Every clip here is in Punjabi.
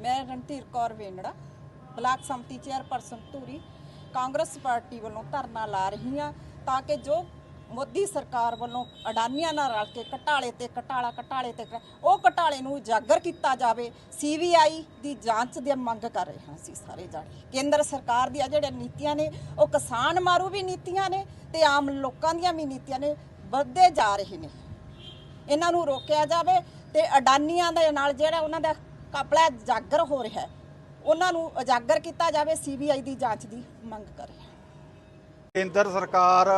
ਮੈਂ Randhir Kaur Vengara block samiti chairperson Dhuri, Congress party ਵੱਲੋਂ ਧਰਨਾ ਲਾ ਰਹੀ ਹਾਂ ਤਾਂ ਕਿ ਜੋ ਮੋਦੀ ਸਰਕਾਰ ਵੱਲੋਂ ਅਡਾਨੀਆਂ ਨਾਲ ਰਲ ਕੇ ਘਟਾਲੇ ਤੇ ਘਟਾਲਾ, ਘਟਾਲੇ ਤੇ ਉਹ ਘਟਾਲੇ ਨੂੰ ਉਜਾਗਰ ਕੀਤਾ ਜਾਵੇ ਸੀਬੀਆਈ ਦੀ ਜਾਂਚ ਦੀ ਮੰਗ ਕਰ ਰਹੇ ਹਾਂ ਅਸੀਂ ਸਾਰੇ ਜਾਣੇ। ਕੇਂਦਰ ਸਰਕਾਰ ਦੀਆਂ ਜਿਹੜੀਆਂ ਨੀਤੀਆਂ ਨੇ, ਉਹ ਕਿਸਾਨ ਮਾਰੂ ਵੀ ਨੀਤੀਆਂ ਨੇ ਤੇ ਆਮ ਲੋਕਾਂ ਦੀਆਂ ਵੀ ਨੀਤੀਆਂ ਨੇ, ਵੱਧਦੇ ਜਾ ਰਹੇ ਨੇ। ਇਹਨਾਂ ਨੂੰ ਰੋਕਿਆ ਜਾਵੇ ਤੇ ਅਡਾਨੀਆਂ ਦੇ ਨਾਲ ਜਿਹੜਾ ਉਹਨਾਂ ਦਾ ਕਪੜਾ ਜਾਗਰ ਹੋ ਰਿਹਾ ਹੈ। ਉਹਨਾਂ ਨੂੰ ਉਜਾਗਰ ਕੀਤਾ ਜਾਵੇ ਸੀਬੀਆਈ ਦੀ ਜਾਂਚ ਦੀ ਮੰਗ ਕਰ ਰਹੇ ਹਾਂ। ਕੇਂਦਰ ਸਰਕਾਰ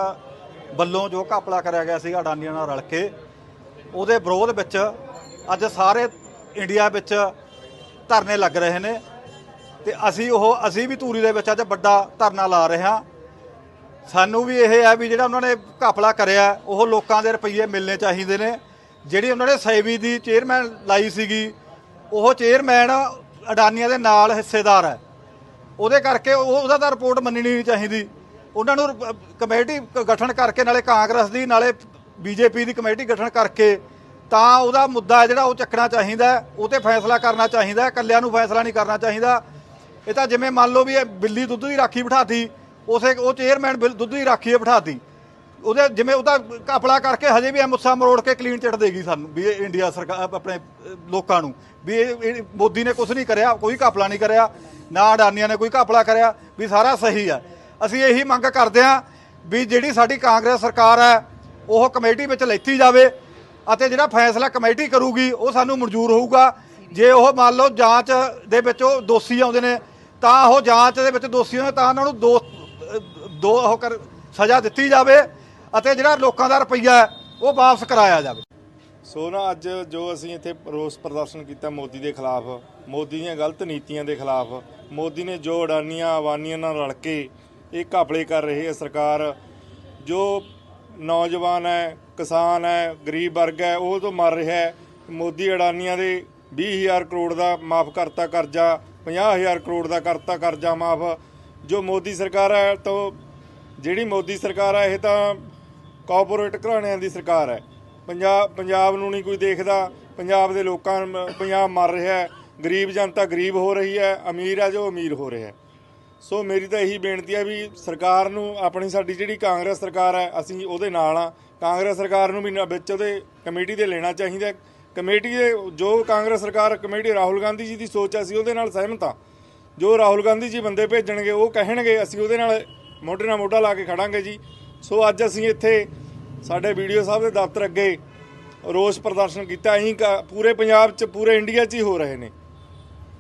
ਵੱਲੋਂ ਜੋ ਘਪਲਾ ਕਰਿਆ ਗਿਆ ਸੀ ਅਡਾਨੀਆਂ ਨਾਲ ਰਲ ਕੇ, ਉਹਦੇ ਵਿਰੋਧ ਵਿੱਚ ਅੱਜ ਸਾਰੇ ਇੰਡੀਆ ਵਿੱਚ ਧਰਨੇ ਲੱਗ ਰਹੇ ਨੇ ਤੇ ਅਸੀਂ ਉਹ, ਅਸੀਂ ਵੀ ਧੂਰੀ ਦੇ ਵਿੱਚ ਅੱਜ ਵੱਡਾ ਧਰਨਾ ਲਾ ਰਹੇ ਹਾਂ। ਸਾਨੂੰ ਵੀ ਇਹ ਹੈ ਵੀ ਜਿਹੜਾ ਉਹਨਾਂ ਨੇ ਘਪਲਾ ਕਰਿਆ, ਉਹ ਲੋਕਾਂ ਦੇ ਰੁਪਈਏ ਮਿਲਣੇ ਚਾਹੀਦੇ ਨੇ। ਜਿਹੜੀ ਉਹਨਾਂ ਨੇ ਸੇਵੀ ਦੀ ਚੇਅਰਮੈਨ ਲਾਈ ਸੀਗੀ ਉਹ ਚੇਅਰਮੈਨ ਅਡਾਨੀਆਂ ਦੇ ਨਾਲ ਹਿੱਸੇਦਾਰ ਹੈ। ਉਹਦੇ ਕਰਕੇ ਉਹ ਉਹਦਾ ਤਾਂ ਰਿਪੋਰਟ ਮੰਨਣੀ ਨਹੀਂ ਚਾਹੀਦੀ। ਉਹਨਾਂ ਨੂੰ ਕਮੇਟੀ ਗਠਨ ਕਰਕੇ ਨਾਲੇ ਕਾਂਗਰਸ ਦੀ, ਨਾਲੇ ਬੀਜੇਪੀ ਦੀ ਕਮੇਟੀ ਗਠਨ ਕਰਕੇ ਤਾਂ ਉਹਦਾ ਮੁੱਦਾ ਹੈ ਜਿਹੜਾ ਉਹ ਚੱਕਣਾ ਚਾਹੀਦਾ ਉਹ ਤੇ ਫੈਸਲਾ ਕਰਨਾ ਚਾਹੀਦਾ ਇਕੱਲਿਆਂ ਨੂੰ ਫੈਸਲਾ ਨਹੀਂ ਕਰਨਾ ਚਾਹੀਦਾ। ਇਹ ਤਾਂ ਜਿਵੇਂ ਮੰਨ ਲਓ ਵੀ ਇਹ ਬਿੱਲੀ ਦੁੱਧ ਦੀ ਰਾਖੀ ਬਿਠਾਤੀ, ਉਸੇ ਉਹ ਚੇਅਰਮੈਨ ਬਿੱਲ, ਦੁੱਧ ਦੀ ਰਾਖੀ ਬਿਠਾਤੀ। ਉਹਦੇ ਜਿਵੇਂ ਉਹਦਾ ਘਪਲਾ ਕਰਕੇ ਹਜੇ ਵੀ ਮੁੱਸਾ ਮਰੋੜ ਕੇ ਕਲੀਨ ਚਿੱਟ ਦੇਗੀ ਸਾਨੂੰ, ਵੀ ਇਹ ਇੰਡੀਆ ਸਰਕਾਰ ਆਪਣੇ ਲੋਕਾਂ ਨੂੰ, ਵੀ ਇਹ ਮੋਦੀ ਨੇ ਕੁਝ ਨਹੀਂ ਕਰਿਆ, ਕੋਈ ਘਪਲਾ ਨਹੀਂ ਕਰਿਆ, ਨਾ ਅਡਾਨੀਆਂ ਨੇ ਕੋਈ ਘਪਲਾ ਕਰਿਆ, ਵੀ ਸਾਰਾ ਸਹੀ ਆ। ਅਸੀਂ ਇਹੀ ਮੰਗ ਕਰਦੇ ਹਾਂ ਵੀ ਜਿਹੜੀ ਸਾਡੀ ਕਾਂਗਰਸ ਸਰਕਾਰ ਹੈ, ਉਹ ਕਮੇਟੀ ਵਿੱਚ ਲੈਤੀ ਜਾਵੇ ਅਤੇ ਜਿਹੜਾ ਫੈਸਲਾ ਕਮੇਟੀ ਕਰੂਗੀ, ਉਹ ਸਾਨੂੰ ਮਨਜ਼ੂਰ ਹੋਊਗਾ। ਜੇ ਉਹ ਮੰਨ ਲਓ ਜਾਂਚ ਦੇ ਵਿੱਚ ਉਹ ਦੋਸ਼ੀ ਆਉਂਦੇ ਨੇ, ਤਾਂ ਉਹ ਜਾਂਚ ਦੇ ਵਿੱਚ ਦੋਸ਼ੀ ਹੋਣ, ਤਾਂ ਉਹਨਾਂ ਨੂੰ ਦੋ ਦੋ ਉਹ ਕਰ, ਸਜ਼ਾ ਦਿੱਤੀ ਜਾਵੇ। ਅਤੇ ਜਿਹੜਾ ਲੋਕਾਂ ਦਾ ਰੁਪਈਆ ਉਹ ਵਾਪਸ ਕਰਾਇਆ ਜਾਵੇ। ਸੋ ਨਾ ਅੱਜ ਜੋ ਅਸੀਂ ਇੱਥੇ ਰੋਸ ਪ੍ਰਦਰਸ਼ਨ ਕੀਤਾ ਮੋਦੀ ਦੇ ਖਿਲਾਫ, ਮੋਦੀ ਦੀਆਂ ਗਲਤ ਨੀਤੀਆਂ ਦੇ ਖਿਲਾਫ, ਮੋਦੀ ਨੇ ਜੋ ਅਡਾਨੀਆਂ ਅਵਾਨੀਆਂ ਨਾਲ ਰਲ ਕੇ ਇਹ ਘਪਲੇ ਕਰ ਰਹੀ ਹੈ ਸਰਕਾਰ, ਜੋ ਨੌਜਵਾਨ ਹੈ, ਕਿਸਾਨ ਹੈ, ਗਰੀਬ ਵਰਗ ਹੈ, ਉਹ ਤੋਂ ਮਰ ਰਿਹਾ ਹੈ। ਮੋਦੀ ਅਡਾਨੀਆਂ ਦੇ 20000 ਕਰੋੜ ਦਾ ਮਾਫ ਕਰਤਾ ਕਰਜ਼ਾ 50000 ਕਰੋੜ ਦਾ ਕਰਤਾ ਕਰਜ਼ਾ ਮਾਫ। ਜੋ ਮੋਦੀ ਸਰਕਾਰ ਹੈ, ਤਾਂ ਜਿਹੜੀ ਮੋਦੀ ਸਰਕਾਰ ਹੈ, ਇਹ ਤਾਂ ਕਾਰਪੋਰੇਟ ਘਰਾਣਿਆਂ ਦੀ ਸਰਕਾਰ ਹੈ। ਪੰਜਾਬ ਪੰਜਾਬ ਨੂੰ ਨਹੀਂ ਕੋਈ ਦੇਖਦਾ। ਪੰਜਾਬ ਦੇ ਲੋਕਾਂ ਨੂੰ ਪੰਜਾਬ ਮਰ ਰਿਹਾ ਹੈ। ਗਰੀਬ ਜਨਤਾ ਗਰੀਬ ਹੋ ਰਹੀ ਹੈ। ਅਮੀਰ ਹੈ ਜੋ ਅਮੀਰ ਹੋ ਰਿਹਾ ਹੈ। ਸੋ ਮੇਰੀ ਤਾਂ ਇਹੀ ਬੇਨਤੀ ਹੈ ਵੀ ਸਰਕਾਰ ਨੂੰ ਆਪਣੀ ਸਾਡੀ ਜਿਹੜੀ ਕਾਂਗਰਸ ਸਰਕਾਰ ਹੈ ਅਸੀਂ ਉਹਦੇ ਨਾਲ ਆ ਕਾਂਗਰਸ ਸਰਕਾਰ ਨੂੰ ਵੀ ਵਿੱਚ ਉਹਦੇ ਕਮੇਟੀ ਦੇ ਲੈਣਾ ਚਾਹੀਦਾ ਕਮੇਟੀ ਦੇ ਜੋ ਕਾਂਗਰਸ ਸਰਕਾਰ ਕਮੇਟੀ ਰਾਹੁਲ ਗਾਂਧੀ ਜੀ ਦੀ ਸੋਚ ਹੈ, ਅਸੀਂ ਉਹਦੇ ਨਾਲ ਸਹਿਮਤ ਹਾਂ। ਜੋ ਰਾਹੁਲ ਗਾਂਧੀ ਜੀ ਬੰਦੇ ਭੇਜਣਗੇ ਉਹ ਕਹਿਣਗੇ ਅਸੀਂ ਉਹਦੇ ਨਾਲ ਮੋਢੇ ਨਾਲ ਮੋਢਾ ਲਾ ਕੇ ਖੜਾਂਗੇ ਜੀ। ਸੋ ਅੱਜ ਅਸੀਂ ਇੱਥੇ ਸਾਡੇ ਵੀਡੀਓ ਸਾਹਿਬ ਦੇ ਦਫ਼ਤਰ ਅੱਗੇ ਰੋਸ ਪ੍ਰਦਰਸ਼ਨ ਕੀਤਾ। ਅਸੀਂ ਕ- ਪੂਰੇ ਪੰਜਾਬ 'ਚ, ਪੂਰੇ ਇੰਡੀਆ 'ਚ ਹੀ ਹੋ ਰਹੇ ਨੇ।